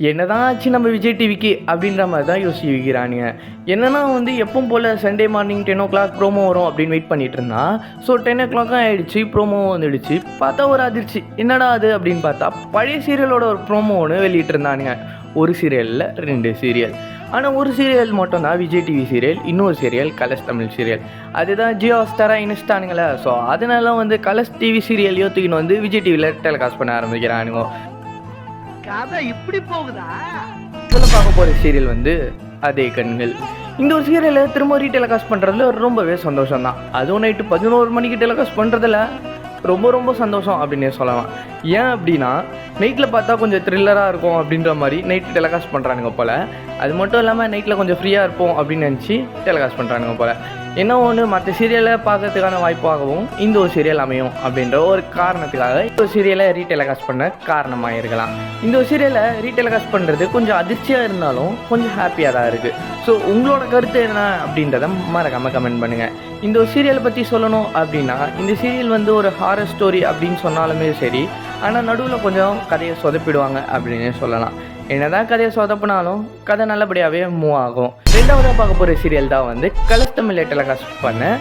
என்னதான் ஆச்சு நம்ம விஜய் டிவிக்கு அப்படின்ற மாதிரி தான் யோசிச்சு வைக்கிறானுங்க. என்னன்னா வந்து எப்பவும் போல் Sunday morning ten o'clock promo வரும் அப்படின்னு வெயிட் பண்ணிட்டு இருந்தான் ஸோ டென் ஓ கிளாக்கும் ஆகிடுச்சு ப்ரோமோ வந்துடுச்சு. பார்த்தா ஒரு அதிர்ச்சி. என்னடா அது அப்படின்னு பார்த்தா பழைய சீரியலோட ஒரு ப்ரோமோ ஒன்று வெளியிட்டு இருந்தானுங்க. ஒரு சீரியலில் ரெண்டு சீரியல் ஆனால் ஒரு சீரியல் மட்டும் தான் விஜய் டிவி சீரியல் இன்னொரு சீரியல் கலர்ஸ் தமிழ் சீரியல் அதுதான் ஜியோ ஸ்டாராக இனிச்சிட்டானுங்களே ஸோ அதனால வந்து கலர்ஸ் டிவி சீரியலையும் தூக்கின்னு வந்து விஜய் டிவியில் டெலிகாஸ்ட் பண்ண ஆரம்பிக்கிறானுங்க. கதை இப்படி போகுதா? சொல்ல பார்க்க போகிற சீரியல் வந்து அதே கண்கள். இந்த ஒரு சீரியலை திரும்ப ரீடெலிகாஸ்ட் பண்ணுறதுல ரொம்பவே சந்தோஷம் தான் அதுவும் நைட்டு பதினோரு மணிக்கு டெலிகாஸ்ட் பண்ணுறதுல ரொம்ப ரொம்ப சந்தோஷம் அப்படின்னே சொல்லலாம். ஏன் அப்படின்னா நைட்டில் பார்த்தா கொஞ்சம் த்ரில்லராக இருக்கும் அப்படின்ற மாதிரி நைட்டு டெலிகாஸ்ட் பண்ணுறானுங்க போல். அது மட்டும் இல்லாமல் நைட்டில் கொஞ்சம் ஃப்ரீயாக இருப்போம் அப்படின்னு நினச்சி டெலிகாஸ்ட் பண்ணுறானுங்க போல். என்ன ஒன்று மற்ற சீரியலை பார்க்கறதுக்கான வாய்ப்பாகவும் இந்த ஒரு சீரியல் அமையும் அப்படின்ற ஒரு காரணத்துக்காக இந்த ஒரு சீரியலை ரீடெலிகாஸ்ட் பண்ண காரணமாக இருக்கலாம் இந்த ஒரு சீரியலை ரீடெலிகாஸ்ட் பண்ணுறது கொஞ்சம் அதிர்ச்சியாக இருந்தாலும் கொஞ்சம் ஹாப்பியாக தான் இருக்குது ஸோ உங்களோட கருத்து என்ன அப்படின்றத மறக்காமல் கமெண்ட் பண்ணுங்கள் இந்த ஒரு சீரியலை பற்றி சொல்லணும் அப்படின்னா இந்த சீரியல் வந்து ஒரு ஹாரர் ஸ்டோரி அப்படின்னு சொன்னாலுமே சரி ஆனால் நடுவில் கொஞ்சம் கதையை சொதப்பிடுவாங்க அப்படின்னு சொல்லலாம். என்னதான் கதையை சொதப்பினாலும் கதை நல்லபடியாகவே மூவ் ஆகும். ரெண்டாவதாக பார்க்க போகிற சீரியல் தான் வந்து கலஸ் தமிழ் பண்ண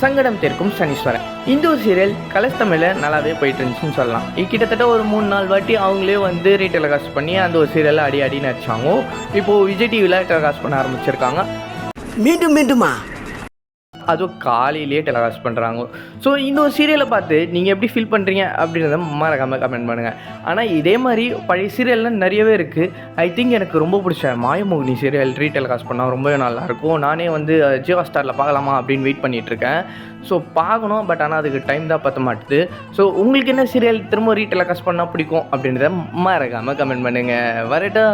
சங்கடம் தீர்க்கும் சனீஸ்வரன். இந்த ஒரு சீரியல் கலஸ் தமிழில் நல்லாவே போயிட்டு இருந்துச்சுன்னு சொல்லலாம். கிட்டத்தட்ட ஒரு மூணு நாலு வாட்டி அவங்களே வந்து ரீடெலகாஸ்ட் பண்ணி அந்த ஒரு சீரியலை அடி அடி நடிச்சாங்க. இப்போது விஜய் டிவியில் டெலகாஸ்ட் பண்ண ஆரம்பிச்சிருக்காங்க. மீண்டும் மீண்டுமா? அதுவும் காலையிலேயே டெலகாஸ்ட் பண்ணுறாங்க ஸோ இந்த ஒரு சீரியலை பார்த்து நீங்கள் எப்படி ஃபீல் பண்ணுறீங்க அப்படின்றத மறக்காமல் கமெண்ட் பண்ணுங்கள் ஆனால் இதே மாதிரி பழைய சீரியல்லாம் நிறையவே இருக்குது ஐ திங்க் எனக்கு ரொம்ப பிடிச்ச மாயமோகினி சீரியல் ரீ டெலகாஸ்ட் பண்ணால் ரொம்பவே நல்லாயிருக்கும். நானே வந்து ஜியோ ஸ்டாரில் பார்க்கலாமா அப்படின்னு வெயிட் பண்ணிகிட்ருக்கேன் ஸோ பார்க்கணும் பட் ஆனால் அதுக்கு டைம் தான் பற்ற மாட்டுது. ஸோ உங்களுக்கு என்ன சீரியல் திரும்ப ரீடெலிகாஸ்ட் பண்ணால் பிடிக்கும் அப்படின்றத மறக்காமல் கமெண்ட் பண்ணுங்கள் வரட்டா